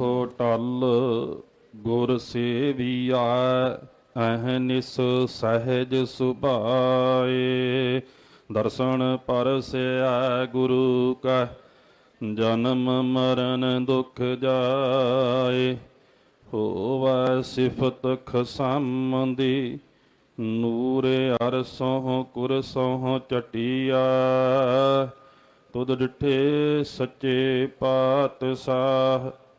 ਹੋ ਟਲ ਗੁਰ ਸੇਵੀਆ ਅਹਨਿਸ ਸਹਿਜ ਸੁਭਾਏ। ਦਰਸ਼ਨ ਪਰਸਿਆ ਗੁਰੂ ਕਾ ਜਨਮ ਮਰਨ ਦੁਖ ਜਾਏ। ਹੋਵੈ ਸਿਫਤ ਖਸਮੰਦੀ, ਨੂਰ ਕੁਰ ਸੋਹ ਚਟਿਆ ਤੁਧ ਡਿਠੇ ਸੱਚੇ ਪਾਤਸ਼ਾਹ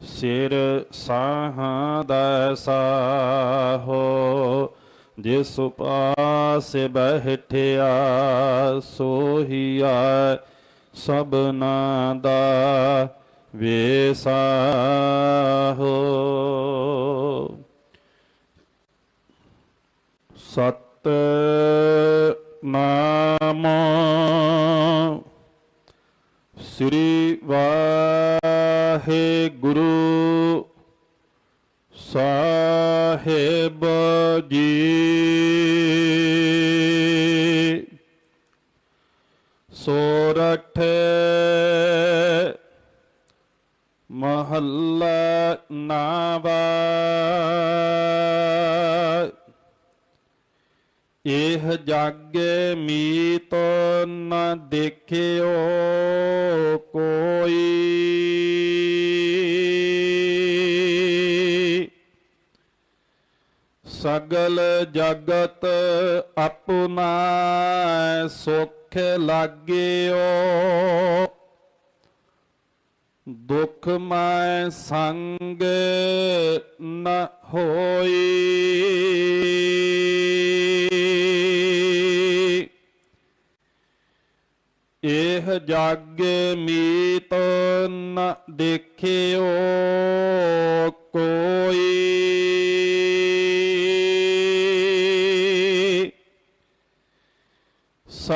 ਸਿਰ ਸਾਹਾਂ ਦਾ ਸਾਹੋ ਜਿਸ ਪਾਸ ਬਹਿਠਿਆ ਸੋਹੀਆ ਸਭਨਾ ਦਾ ਵੇਸਾਹੋ ਸਤ ਨਾਮ ਸ੍ਰੀ ਵਾਹਿਗੁਰੂ ਸਾਹਿਬ ਜੀ ਸੋਰਠ ਮਹੱਲਾ ਨਾਵਾ ਇਹ ਜਗ ਮੀਤ ਨ ਦੇਖਿਓ ਕੋਈ ਸਗਲ ਜਗਤ ਆਪਣਾ ਸੁਖ ਲਾਗਿਓ। ਦੁਖ ਮੈਂ ਸੰਗ ਨ ਹੋਈ। ਇਹ ਜਗ ਮੀਤ ਨ ਦੇਖਿਓ।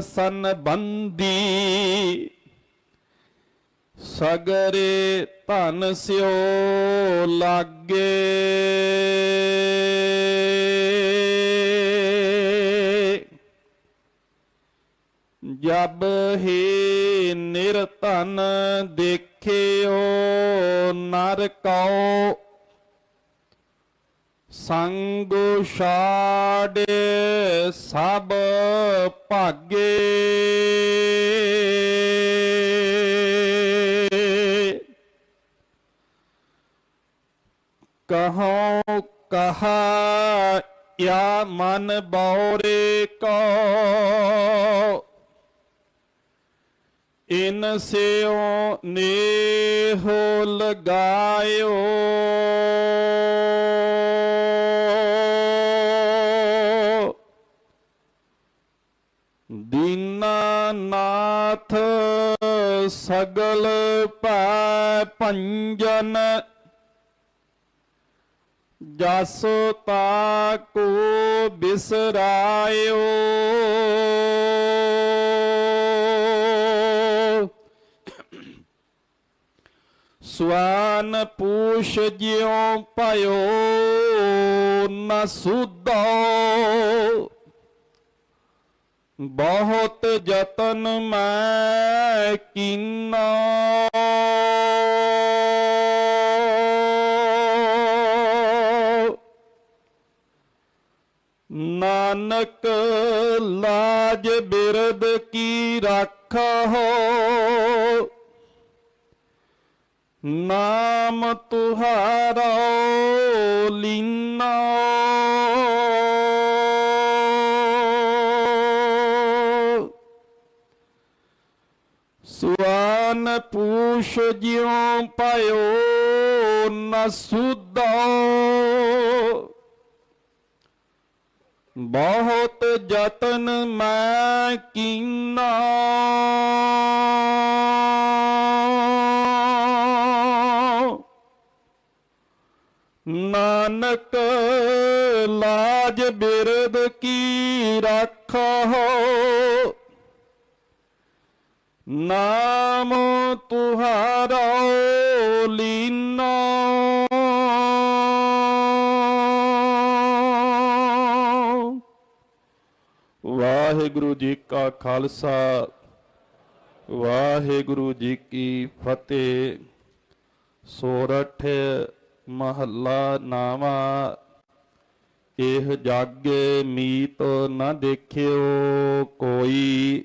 ਸਨ ਬੰਦੀ ਸਗਰੇ ਧਨ ਸਿਓ ਲਾਗੇ। ਜਬ ਹੀ ਨਿਰਧਨ ਦੇਖਿਓ ਨਰ ਕਉ ਸੰਗ ਛਾੜੇ ਸਭ ਭਾਗੇ। ਕਹਉ ਕਹਾ ਯਾ ਮਨ ਬੌਰੇ ਕੋ। ਇਨ ਸਿਓ ਨੇਹੋ ਲਗਾਇਓ। ਸਗਲ ਪੈ ਭੰਜਨ ਜਸ ਤਾਕੋ ਬਿਸਰਾਇਓ। ਸਵਾਨ ਪੂਛ ਜਿਉ ਭਇਓ ਨ ਸੁਧੋ। ਬਹੁਤ ਯਤਨ ਮੈਂ ਕੀਨਾ ਨਾਨਕ ਲਾਜ ਬਿਰਦ ਕੀ ਰਾਖੋ ਨਾਮ ਤੁਹਾਰਾ ਲੀਨਾ ਪੂਛ ਜਿਉ ਪਾਇਓ ਨ ਸੁਧੋ। ਬਹੁਤ ਯਤਨ ਮੈਂ ਕੀਨਾ। ਨਾਨਕ ਲਾਜ ਬਿਰਦ ਕੀ ਰੱਖੋ। ਨਾਮ ਤੁਹਾਰਾ ਲੀਨਾ। ਵਾਹਿਗੁਰੂ ਜੀ ਕਾ ਖਾਲਸਾ, ਵਾਹਿਗੁਰੂ ਜੀ ਕੀ ਫਤਿਹ। ਸੋਰਠ ਮਹੱਲਾ ਨਾਵਾ ਇਹ ਜਾਗੇ ਮੀਤ ਨਾ ਦੇਖਿਓ ਕੋਈ।